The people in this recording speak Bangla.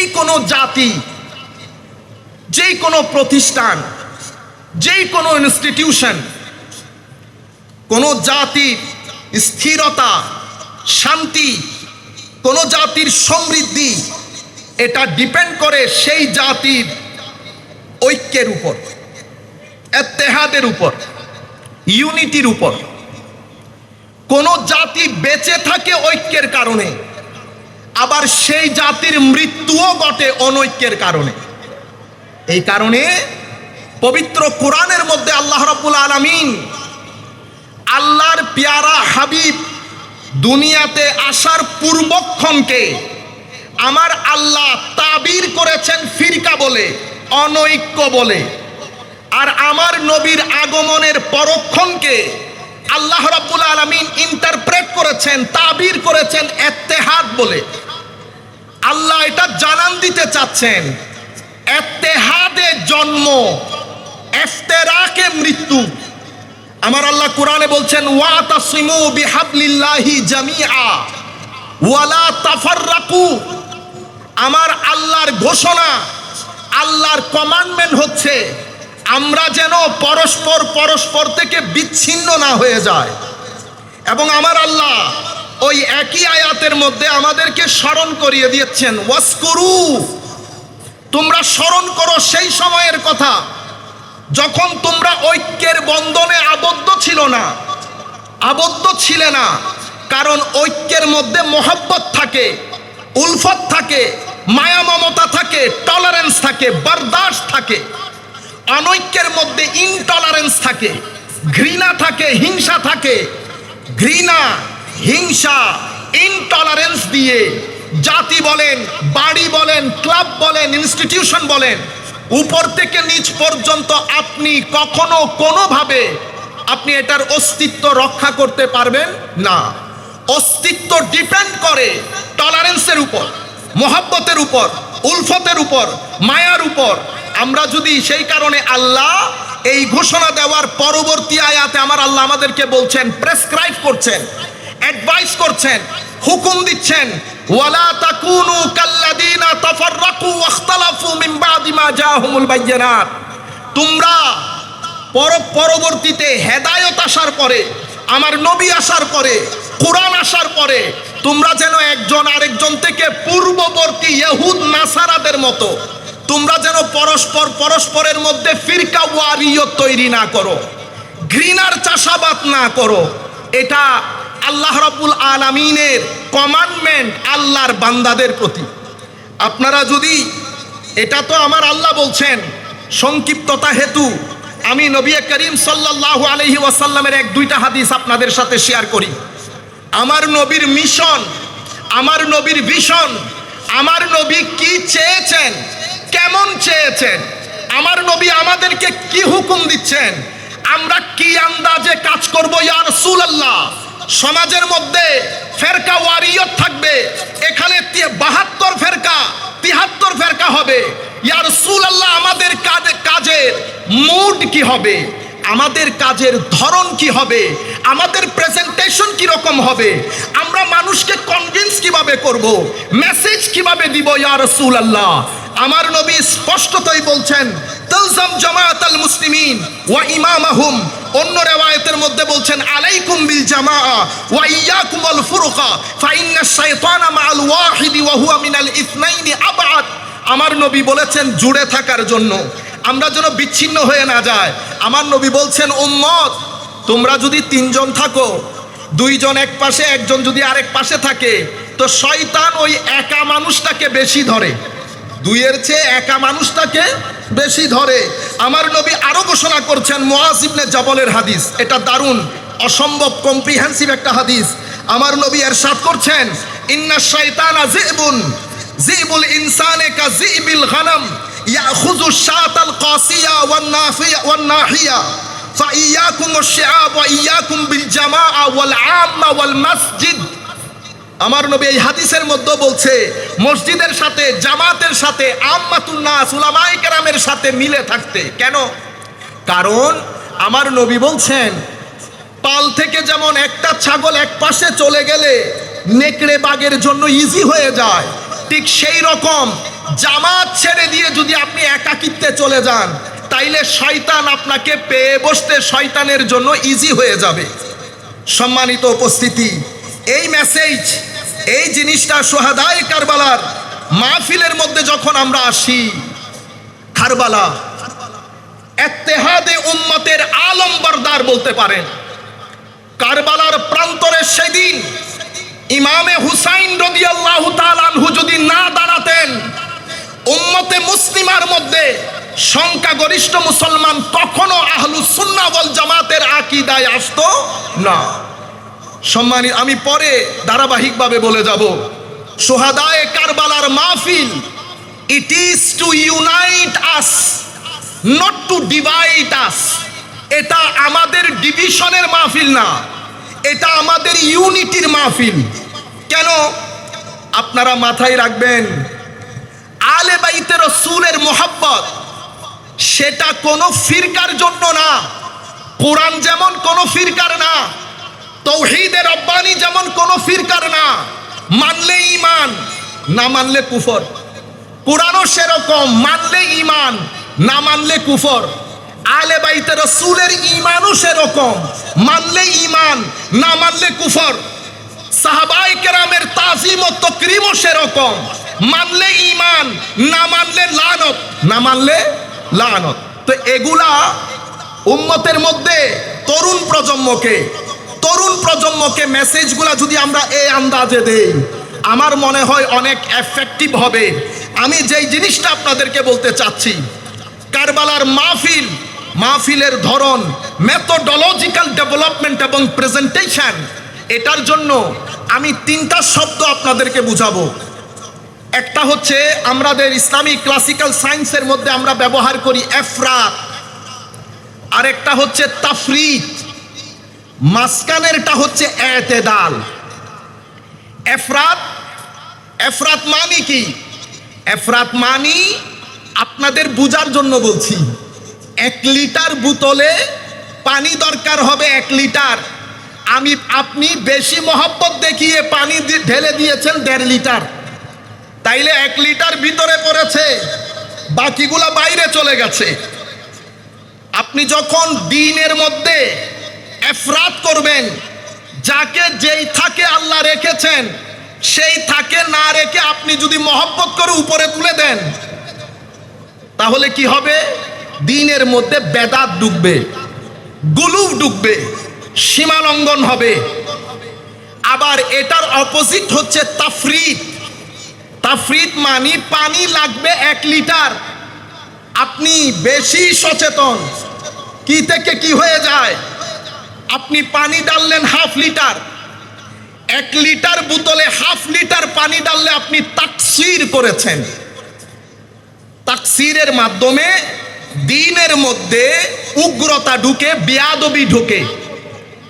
যেই কোনো জাতি, যেই কোনো প্রতিষ্ঠান, যেই কোনো ইনস্টিটিউশন কোনো জাতির স্থিরতা, শান্তি, কোনো জাতির সমৃদ্ধি, এটা ডিপেন্ড করে সেই জাতির ঐক্যের উপর, এত্তেহাদের উপর, ইউনিটির উপর। কোন জাতি বেঁচে থাকে ঐক্যের কারণে। আবার সেই জাতির মৃত্যুও ঘটে অনৈক্যের কারণে। এই কারণে পবিত্র কোরআনের মধ্যে আল্লাহ রাব্বুল আলামিন আল্লাহর পেয়ারা হাবিব দুনিয়াতে আসার পূর্বক্ষণকে আমার আল্লাহ তাবির করেছেন ফিরকা বলে, অনৈক্য বলে। আর আমার নবীর আগমনের পরক্ষণকে আল্লাহ রাব্বুল আলামিন ইন্টারপ্রেট করেছেন, তাবির করেছেন, এত্তেহাদ বলে। আল্লাহ এটা জানান দিতে চাচ্ছেন। এত্তেহাদে জন্ম, এফতেরাকে মৃত্যু। আমার আল্লাহ কোরআনে বলছেন ওয়া তাসিমু বিহাবলিল্লাহি জামিআ, ওয়ালা তাফাররাকু। আমার আল্লাহর ঘোষণা, আল্লাহর কমান্ডমেন্ট হচ্ছে, আমরা যেন পরস্পর পরস্পর থেকে বিচ্ছিন্ন না হয়ে যায়। এবং আমার আল্লাহ ওই একই আয়াতের মধ্যে আমাদেরকে স্মরণ করিয়ে দিয়েছেন ওয়াসকরু তোমরা স্মরণ করো সেই সময়ের কথা, যখন তোমরা ঐক্যের বন্ধনে আবদ্ধ ছিল না, আবদ্ধ ছিলে না, কারণ ঐক্যের মধ্যে মোহাব্বত থাকে, উলফত থাকে মায়া মমতা থাকে টলারেন্স থাকে বরদাস থাকে, অনৈক্যের মধ্যে ইনটলারেন্স থাকে, ঘৃণা থাকে, হিংসা থাকে, ঘৃণা হিংসা ইনটলারেন্স দিয়ে জাতি বলেন, বাড়ি বলেন ক্লাব বলেন ইনস্টিটিউশন বলেন, উপর থেকে নিচ পর্যন্ত আপনি কখনো কোনোভাবে আপনি এটার অস্তিত্ব রক্ষা করতে পারবেন না। অস্তিত্ব ডিপেন্ড করে টলারেন্সের উপর, মোহাব্বতের উপর, উলফতের উপর, মায়ার উপর। আমরা যদি সেই কারণে আল্লাহ এই ঘোষণা দেওয়ার পরবর্তী আয়াতে আমার আল্লাহ আমাদেরকে বলছেন প্রেসক্রাইব করছেন অ্যাডভাইস করছেন, হুকুম দিচ্ছেন, ওয়ালা তাকুনু কাল্লাদিনা তাফাররাকু ওয়াখতালাফু মিন বাদি মা জাআহুমুল বায়্যিনাত তোমরা পর, পরবর্তীতে হেদায়ত আসার পরে, আমার নবী আসার পরে, কোরআন আসার পরে, তোমরা যেন একজন আরেকজন থেকে পূর্ববর্তী ইহুদ, নাসারাদের মতো, তোমরা যেন পরস্পর, পরস্পরের মধ্যে ফিরকা ওয়ারিয়ত তৈরি না করো, ঘৃণার চাষাবাদ না করো, এটা আল্লাহ রাব্বুল আলামিনের কমান্ডমেন্ট আল্লাহর বান্দাদের প্রতি। আপনারা যদি, এটা তো আমার আল্লাহ বলছেন, সংক্ষিপ্ততা হেতু, আমি নবী করিম সাল্লাল্লাহু আলাইহি ওয়াসাল্লামের এক, দুইটা হাদিস আপনাদের সাথে শেয়ার করি। আমার নবীর মিশন আমার নবীর ভিশন আমার নবী কি চেয়েছেন, কেমন চেয়েছেন, আমার নবী আমাদেরকে কি হুকুম দিচ্ছেন, আমরা কি আন্দাজে কাজ করব ইয়া রাসূলুল্লাহ? সমাজের মধ্যে ফেরকা ওয়ারিয়ত থাকবে। এখানে বাহাত্তর ফেরকা, তিহাত্তর ফেরকা হবে। ইয়ার সুল আল্লাহ আমাদের কাজে কাজের মুড কি হবে? আমাদের কাজের ধরন কি হবে? আমাদের প্রেজেন্টেশন কি রকম হবে? আমরা মানুষকে কনভিন্স কীভাবে করব? মেসেজ কীভাবে দিব, ইয়া রাসূল আল্লাহ আমার নবী স্পষ্টতই বলছেন, তালজাম জামাআত আল মুসলিমিন ওয়া ইমামাহুম অন্য রেওয়ায়েতের মধ্যে বলছেন, আলাইকুম বিল জামা ওয়া ইয়াকুম আল ফুরকা ফা ইন্না শাইতানা মাআল ওয়াহিদি ওয়া হুয়া মিনাল ইসনাইনি আবআদ। আমার নবী বলেছেন, জুড়ে থাকার জন্য। আমরা যেন বিচ্ছিন্ন হয়ে না যায় আমার নবী বলছেন, উম্মত, তোমরা যদি তিনজন থাকো, দুইজন এক পাশে, একজন যদি আরেক পাশে থাকে, তো শয়তান ওই একা মানুষটাকে বেশি ধরে। দুইয়ের চেয়ে একা মানুষটাকে বেশি ধরে। আমার নবী আরও ঘোষণা করছেন মোয়াজিবনে জবলের হাদিস। এটা দারুণ, অসম্ভব কম্প্রিহেন্সিভ একটা হাদিস। আমার নবী এরশাদ করছেন, ইন্না শাইতানা জিবুন জিবুল ইনসানে কা জিবিল গানাম, ইয়াখুযু শাতাল কাসিয়া ওয়ান নাফিয়া, ওয়ান নাহিয়া ফাইয়াকুম আশ-শিআব ওয়া ইয়াকুম বিল জামাআ ওয়াল আম্মা ওয়াল মাসজিদ আমার নবী এই হাদিসের মধ্যে বলছে, মসজিদের সাথে, জামাতের সাথে আম্মাতুন্নাস সাথে মিলে থাকতে। কেন? কারণ আমার নবী বলছেন, পাল থেকে যেমন একটা ছাগল এক পাশে চলে গেলে নেকড়ে বাগের জন্য ইজি হয়ে যায়, ঠিক সেই রকম জামাত ছেড়ে দিয়ে যদি আপনি একাকিত্বে চলে যান, তাইলে শয়তান আপনাকে পেয়ে বসতে শয়তানের জন্য ইজি হয়ে যাবে। সম্মানিত উপস্থিতি, এই মেসেজ এই জিনিসটা সোহাদায় কারবালার মাহফিলের মধ্যে যখন আমরা আসি, কারবালা এত্তেহাদে উম্মতের আলম বরদার বলতে পারেন। কারবালার প্রান্তরে সেদিন ইমামে হুসাইন রদিয়াল্লাহু তাআলাহু যদি না দাঁড়াতেন, উম্মতে মুসলিমার মধ্যে সংখ্যাগরিষ্ঠ মুসলমান কখনো আহলুস সুন্নাহ ওয়াল জামাতের আকীদায় আসতো না। সম্মানিত, আমি পরে ধারাবাহিকভাবে বলে যাব। সোহাদায় কারবালার মাহফিল it is to unite us not to divide us এটা আমাদের ডিভিশনের মাহফিল না, এটা আমাদের ইউনিটির মাহফিল। কেন? আপনারা মাথায় রাখবেন, আলে বাইতে রসুলের মোহাব্বত, সেটা কোনো ফিরকার জন্য না। কোরআন যেমন কোনো ফিরকার না তৌহিদের রব্বানি যেমন কোনো ফিরকার না, মানলে ইমান না মানলে কুফর। কোরআনও সেরকম, মানলে ইমান না মানলে কুফর। আলে বাইতে রসুলের ইমানও সেরকম, মানলে ইমান না মানলে কুফর। সাহাবাই কেরামের তাজিম ও তকরিমও সেরকম, মানলে ইমান না মানলে লানত, না মানলে লানত। তো এগুলা উম্মতের মধ্যে তরুণ প্রজন্মকে তরুণ প্রজন্মকে মেসেজগুলা যদি আমরা এই আন্দাজে দেই, আমার মনে হয় অনেক এফেক্টিভ হবে। আমি যেই জিনিসটা আপনাদেরকে বলতে চাচ্ছি, কারবালার মাহফিল, মাহফিলের ধরন মেথোডোলজিক্যাল ডেভেলপমেন্ট এবং প্রেজেন্টেশন এটার জন্য আমি তিনটা শব্দ আপনাদেরকে বুঝাবো। একটা হচ্ছে আমাদের ইসলামিক ক্লাসিক্যাল সায়েন্সের মধ্যে আমরা ব্যবহার করি এফরাত। আরেকটা হচ্ছে তাফরিক মাঝখানেরটা হচ্ছে এতেদাল। এফরাত এফরাত মানি কি? এফরাত মানি আপনাদের বুঝার জন্য বলছি, এক লিটার বোতলে পানি দরকার হবে এক লিটার। আমি, আপনি বেশি মহব্বত দেখিয়ে পানি ঢেলে দিয়েছেন দেড় লিটার। তাইলে এক লিটার ভিতরে পড়েছে, বাকিগুলা বাইরে চলে গেছে। আপনি যখন দিনের মধ্যে এফরাত করবেন। যাকে যেই থাকে আল্লাহ রেখেছেন, সেই থাকে না রেখে আপনি যদি মহব্বত করে উপরে তুলে দেন, তাহলে কি হবে? দিনের মধ্যে বেদাত ডুববে গুলুফ ডুববে, সীমা লঙ্ঘন হবে। আবার এটার অপোজিট হচ্ছে তাফরিদ। তাফরিদ মানি পানি লাগবে এক লিটার। আপনি বেশি সচেতন। কি থেকে কি হয়ে যায়? আপনি পানি ডাললেন হাফ লিটার। এক লিটার বোতলে হাফ লিটার পানি ডাললে আপনি তাকসির করেছেন। তাকসিরের মাধ্যমে দিনের মধ্যে উগ্রতা ঢুকে, বেয়াদবি ঢুকে।